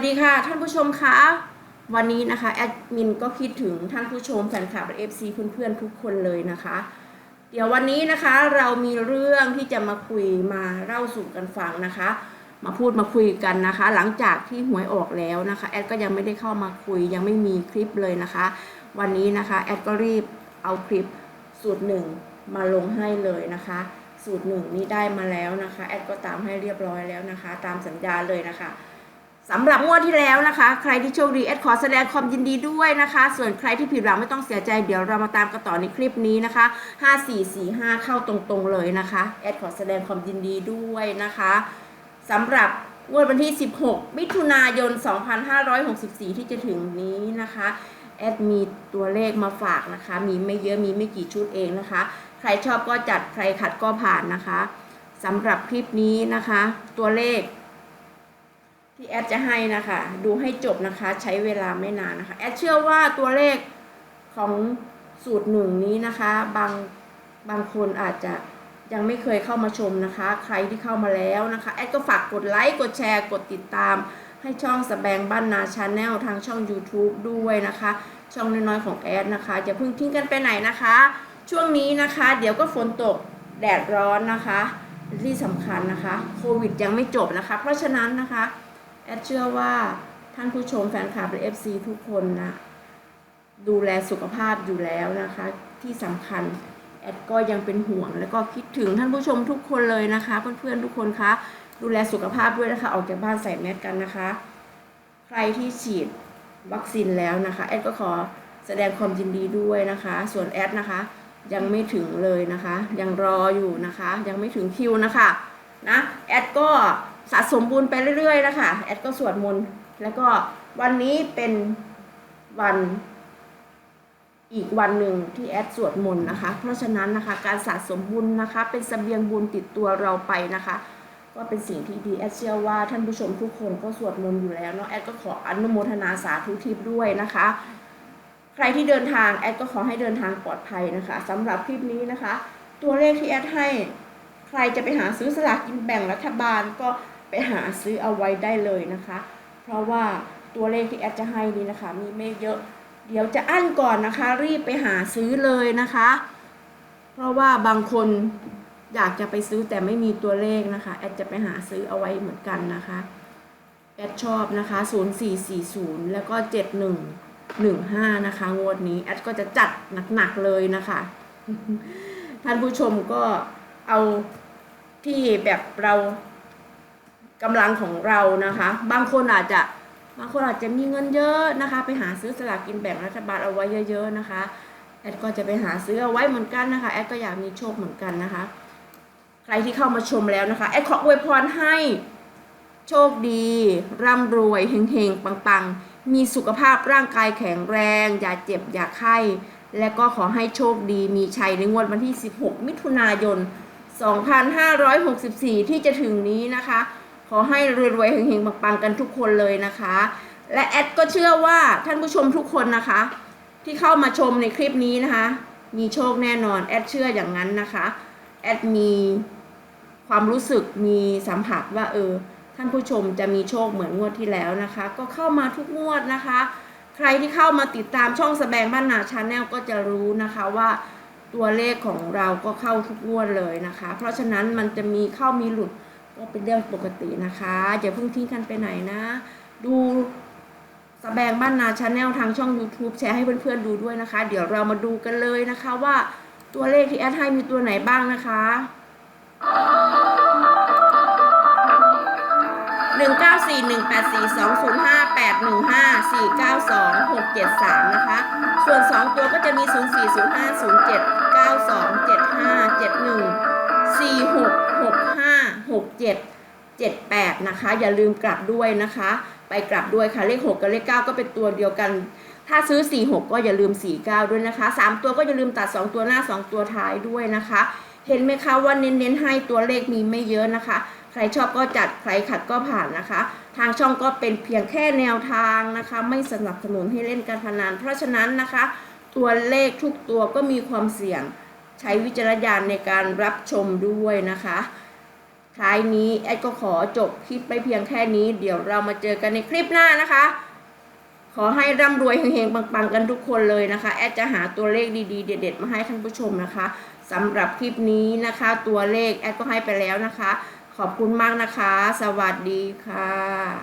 สวัสดีค่ะ ท่านผู้ชมคะวันนี้นะคะแอดมินก็คิดถึงท่านผู้ชมแฟนคลับเอฟซีเพื่อนๆทุกคนเลยนะคะ เดี๋ยววันนี้นะคะเรามีเรื่องที่จะมาคุยมาเล่าสู่กันฟังนะคะ มาพูดมาคุยกันนะคะ หลังจากที่หวยออกแล้วนะคะแอดก็ยังไม่ได้เข้ามาคุยยังไม่มีคลิปเลยนะคะ วันนี้นะคะแอดก็รีบเอาคลิปสูตรหนึ่งมาลงให้เลยนะคะ สูตรหนึ่งนี้ได้มาแล้วนะคะแอดก็ตามให้เรียบร้อยแล้วนะคะ ตามสัญญาเลยนะคะ สำหรับงวดที่แล้วนะคะ ใครที่โชคดีแอดขอแสดงความยินดีด้วยนะคะ ส่วนใครที่ผิดหวังไม่ต้องเสียใจเดี๋ยวเรามาตามกันต่อในคลิปนี้นะคะ 5445 เข้าตรงๆเลยนะคะแอดขอแสดงความยินดีด้วยนะคะสำหรับงวดวันที่ 16 มิถุนายน 2564 ที่จะถึงนี้นะคะแอดมีตัวเลขมาฝากนะคะ มีไม่เยอะมีไม่กี่ชุดเองนะคะ ใครชอบก็จัดใครขัดก็ผ่านนะคะสำหรับคลิปนี้นะคะ ตัวเลข ที่แอดจะให้นะคะ ดูให้จบนะคะ ใช้เวลาไม่นานนะคะ แอดเชื่อว่าตัวเลขของสูตรหนึ่งนี้นะคะ บางบางคนอาจจะยังไม่เคยเข้ามาชมนะคะ ใครที่เข้ามาแล้วนะคะ แอดก็ฝากกดไลค์ กดแชร์ กดติดตาม ให้ช่องสแบงบ้านนาชาแนลทางช่อง YouTube ด้วยนะคะ ช่องน้อยๆของแอดนะคะอย่าเพิ่งทิ้งกันไปไหนนะคะ ช่วงนี้นะคะ เดี๋ยวก็ฝนตกแดดร้อนนะคะ ที่สำคัญนะคะ โควิดยังไม่จบนะคะ เพราะฉะนั้นนะคะ แอดเชื่อว่าท่านผู้ชมแฟนคลับและ FC ทุกคนนะดูแลสุขภาพอยู่แล้วนะคะ ที่สำคัญแอดก็ยังเป็นห่วง แล้วก็คิดถึงท่านผู้ชมทุกคนเลยนะคะ เพื่อนๆทุกคนคะดูแลสุขภาพด้วยนะคะ ออกจากบ้านใส่แมสกันนะคะ ใครที่ฉีดวัคซีนแล้วนะคะแอดก็ขอแสดงความยินดีด้วยนะคะ ส่วนแอดนะคะ ยังไม่ถึงเลยนะคะ ยังรออยู่นะคะ ยังไม่ถึงคิวนะคะนะแอดก็ สะสมบุญไปเรื่อยๆนะคะแอดก็สวดมนต์แล้วก็วันนี้เป็นวันอีกวันหนึ่งที่แอดสวดมนต์นะคะ เพราะฉะนั้นนะคะการสะสมบุญนะคะ เป็นเสบียงบุญติดตัวเราไปนะคะ ก็เป็นสิ่งที่ดีแอดเชื่อว่าท่านผู้ชมทุกคนก็สวดมนต์อยู่แล้วเนาะแอดก็ขออนุโมทนาสาธุทิพย์ด้วยนะคะ ใครที่เดินทางแอดก็ขอให้เดินทางปลอดภัยนะคะสำหรับคลิปนี้นะคะ ตัวเลขที่แอดให้ ใครจะไปหาซื้อสลากกินแบ่งรัฐบาลก็ ไปหาซื้อเอาไว้ได้เลยนะคะ เพราะว่าตัวเลขที่แอดจะให้นี้นะคะ มีไม่เยอะ เดี๋ยวจะอั้นก่อนนะคะ รีบไปหาซื้อเลยนะคะ เพราะว่าบางคนอยากจะไปซื้อแต่ไม่มีตัวเลขนะคะแอดจะไปหาซื้อเอาไว้เหมือนกันนะคะแอดชอบนะคะ 0440 แล้วก็ 7115 นะคะ งวดนี้แอดก็จะจัดหนักๆเลยนะคะ ท่านผู้ชมก็เอาที่แบบเรา กำลังของเรานะคะ บางคนอาจจะบางคนอาจจะมีเงินเยอะนะคะ ไปหาซื้อสลากกินแบ่งรัฐบาลเอาไว้เยอะ ๆนะคะ แอดก็จะไปหาซื้อเอาไว้เหมือนกันนะคะ แอดก็อยากมีโชคเหมือนกันนะคะ ใครที่เข้ามาชมแล้วนะคะ แอดขออวยพรให้โชคดี ร่ำรวยเฮงๆปังๆ มีสุขภาพร่างกายแข็งแรง อย่าเจ็บอย่าไข้ และก็ขอให้โชคดีมีชัยในงวดวันที่ 16 มิถุนายน 2564 ที่จะถึงนี้นะคะ ขอให้รวยๆเฮงๆปังๆกันทุกคนเลยนะคะ และแอดก็เชื่อว่าท่านผู้ชมทุกคนนะคะ ที่เข้ามาชมในคลิปนี้นะคะ มีโชคแน่นอนแอดเชื่ออย่างนั้นนะคะแอดมีความรู้สึกมีสัมผัสว่าเออท่านผู้ชมจะมีโชคเหมือนงวดที่แล้วนะคะ ก็เข้ามาทุกงวดนะคะ ใครที่เข้ามาติดตามช่องสแบงบ้านนาชาแนลก็จะรู้นะคะว่าตัวเลขของเราก็เข้าทุกงวดเลยนะคะ เพราะฉะนั้นมันจะมีเข้ามีหลุด ก็เป็นเรื่องปกตินะคะอย่าเพิ่งทิ้งกันไปไหนนะ ดูสแบงบ้านนาชาแนลทางช่อง YouTube แชร์ให้เพื่อนๆดูด้วยนะคะ เดี๋ยวเรามาดูกันเลยนะคะว่าตัวเลขที่แอดให้มีตัวไหนบ้างนะคะหนึ่งเก้าสี่หนึ่งแปดสี่สองศูนย์ห้าแปดหนึ่งห้าสี่เก้าสองหกเจ็ดสามนะคะ ส่วนสองตัวก็จะมีศูนย์สี่ศูนย์ห้าศูนย์เจ็ดเก้าสองเจ็ดห้า 7 78 นะคะ อย่าลืมกลับด้วยนะคะ ไปกลับด้วยค่ะเลข 6 กับเลข 9 ก็เป็นตัวเดียวกัน ถ้าซื้อ 46 ก็อย่าลืม 49 ด้วยนะคะ 3 ตัวก็อย่าลืมตัด 2 ตัวหน้า 2 ตัวท้ายด้วยนะคะ เห็นไหมคะว่าเน้นๆให้ตัวเลขมีไม่เยอะนะคะ ใครชอบก็จัดใครขัดก็ผ่านนะคะ ทางช่องก็เป็นเพียงแค่แนวทางนะคะ ไม่สนับสนุนให้เล่นการพนันเพราะฉะนั้นนะคะ ตัวเลขทุกตัวก็มีความเสี่ยงใช้วิจารณญาณในการรับชมด้วยนะคะ ท้ายนี้แอดก็ขอจบคลิปไปเพียงแค่นี้ เดี๋ยวเรามาเจอกันในคลิปหน้านะคะ ขอให้ร่ำรวยเฮงๆปังๆกันทุกคนเลยนะคะ แอดจะหาตัวเลขดีๆ เด็ดๆมาให้ท่านผู้ชมนะคะสำหรับคลิปนี้นะคะ ตัวเลขแอดก็ให้ไปแล้วนะคะ ขอบคุณมากนะคะ สวัสดีค่ะ